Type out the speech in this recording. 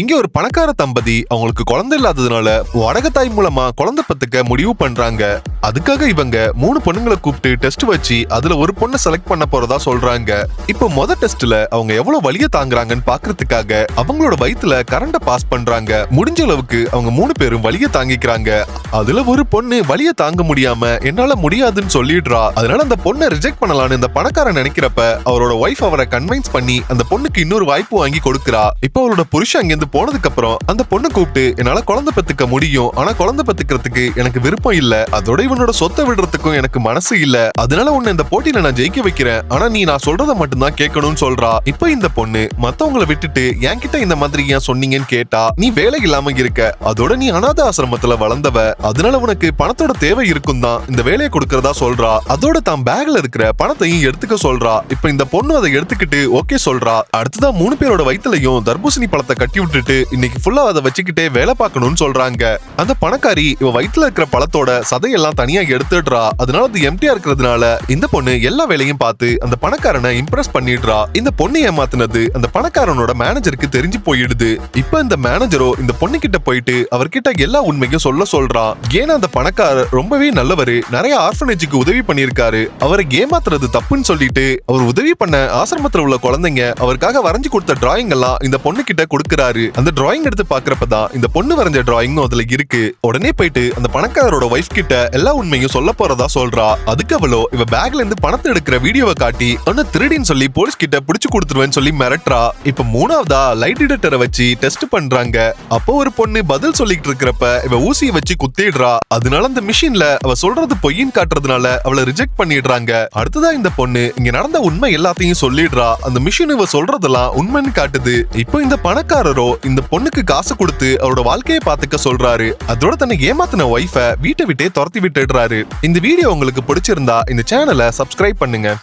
இங்க ஒரு பணக்கார தம்பதி அவங்களுக்கு குழந்தை இல்லாததுனால வடகத்தாய் மூலமா குழந்தை பத்துக்க முடிவு பண்றாங்க. அதுக்காக இவங்க மூணு பொண்ணுங்களை கூப்பிட்டு டெஸ்ட் வச்சு அதுல ஒரு பொண்ணை செலக்ட் பண்ண போறதா சொல்றாங்க. இப்போ மொத டெஸ்ட்ல அவங்க எவ்வளவு வலிய தாங்குறாங்கன்னு பாக்குறதுக்காக அவங்களோட வயித்துல கரண்ட பாஸ் பண்றாங்க. முடிஞ்ச அளவுக்கு அவங்க மூணு பேரும் வலிய தாங்கிக்கிறாங்க. அதுல ஒரு பொண்ணு வலிய தாங்க முடியாம என்னால முடியாதுன்னு சொல்லிடுறா. அதனால அந்த பொண்ணை ரிஜெக்ட் பண்ணலாம்னு இந்த பணக்காரன் நினைக்கிறப்ப அவரோட ஒய்ஃப் அவரை கன்வின்ஸ் பண்ணி அந்த பொண்ணுக்கு இன்னொரு வாய்ப்பு வாங்கி கொடுக்கறா. இப்போ அவரோட புருஷன் அங்கிருந்து போனதுக்கு அப்புறம் அந்த பொண்ணை கூப்பிட்டு என்னால குழந்தை பத்துக்க முடியும். ஆனா குழந்தை பத்துக்கிறதுக்கு எனக்கு விருப்பம் இல்ல. அதோட இவனோட சொத்தை விடுறதுக்கும் எனக்கு மனசு இல்ல. அதனால உன்னை இந்த போட்டியில நான் ஜெயிக்க வைக்கிறேன். ஆனா நீ நான் சொல்றத மட்டும்தான் கேட்கணும்னு சொல்றா. இப்போ இந்த பொண்ணு மத்தவங்களை விட்டுட்டு என்கிட்ட இந்த மாதிரி ஏன் சொன்னீங்கன்னு கேட்டா நீ வேலை இல்லாம இருக்க. அதோட நீ அனாத ஆசிரமத்துல வளர்ந்தவ. அதனால உனக்கு பணத்தோட தேவை இருக்கும் தான் இந்த வேலையை கொடுக்கறதா சொல்றா. அதோட தான் பேக்ல இருக்கிற பணத்தையும் எடுத்துக்க சொல்றா. இப்ப இந்த பொண்ணு அதை எடுத்துக்கிட்டு ஓகே சொல்றா. அடுத்ததா மூணு பேரோட வயித்துலயும் தர்பூசணி பழத்தை கட்டி விட்டுட்டு இன்னைக்கு ஃபுல்லா அதை வச்சுக்கிட்டே வேலை பார்க்கணும்னு சொல்றாங்க. அந்த பணக்காரி இவ வயித்துல இருக்கிற பழத்தோட சதையெல்லாம் தனியா எடுத்துடுறா. அதனால அது எம்டியா இருக்கிறதுனால இந்த பொண்ணு எல்லா வேலையும் பார்த்து அந்த பணக்காரனை இம்ப்ரெஸ் பண்ணிடுறா. இந்த பொண்ணு ஏமாத்தினது அந்த பணக்காரனோட மேனேஜருக்கு தெரிஞ்சு போயிடுது. இப்ப இந்த மேனேஜரோ இந்த பொண்ணு கிட்ட போயிட்டு அவர்கிட்ட எல்லா உண்மையும் சொல்ல சொல்றா. ஏன்னா அந்த பணக்காரர் ரொம்பவே நல்லவரு. நிறைய ஆர்ஃபனேஜுக்கு உதவி பண்ணியிருக்காரு. அவரை ஏமாத்துறது தப்புன்னு சொல்லிட்டு அவர் உதவி பண்ண ஆசிரமத்துல உள்ள குழந்தைங்க அவருக்காக வரைஞ்சு கொடுத்த டிராயிங் எல்லாம் இந்த பொண்ணு கிட்ட கொடுக்கறாரு. அந்த டிராயிங் எடுத்து பாக்குறப்பதான் இந்த பொண்ணு வரைஞ்ச டிராயிங்கும் அதுல இருக்கு. உடனே போயிட்டு அந்த பணக்காரரோட ஒய்ஃப் கிட்ட எல்லா உண்மையும் சொல்ல போறதா சொல்றா. அதுக்கு அவளோ இவ பேக்ல இருந்து பணத்தை எடுக்கிற வீடியோவை காட்டி ஒன்னு திருடின்னு சொல்லி போலீஸ் கிட்ட பிடிச்சு கொடுத்துருவேன்னு சொல்லி மிரட்டுறா. இப்ப மூணாவதா லைட் டிடெக்டரை வச்சு டெஸ்ட் பண்றாங்க. அப்போ ஒரு பொண்ணு பதில் சொல்லிட்டு இருக்கிறப்ப இவ ஊசியை வச்சு தேடுறா. அதனால அந்த மிஷின்ல அவ சொல்றது பொய்யின் காட்டுறதுனால அவளை ரிஜெக்ட் பண்ணிடுறாங்க. அடுத்ததா இந்த பொண்ணு இங்க நடந்த உண்மை எல்லாத்தையும் சொல்லிடுறா. அந்த மிஷின் இவ சொல்றதெல்லாம் உண்மைன்னு காட்டுது. இப்போ இந்த பணக்காரரோ இந்த பொண்ணுக்கு காசு கொடுத்து அவரோட வாழ்க்கையை பாத்துக்க சொல்றாரு. அதோட தன்னை ஏமாத்தின ஒய்ஃப வீட்டை விட்டே துரத்தி விட்டுடுறாரு. இந்த வீடியோ உங்களுக்கு பிடிச்சிருந்தா இந்த சேனலை சப்ஸ்கிரைப் பண்ணுங்க.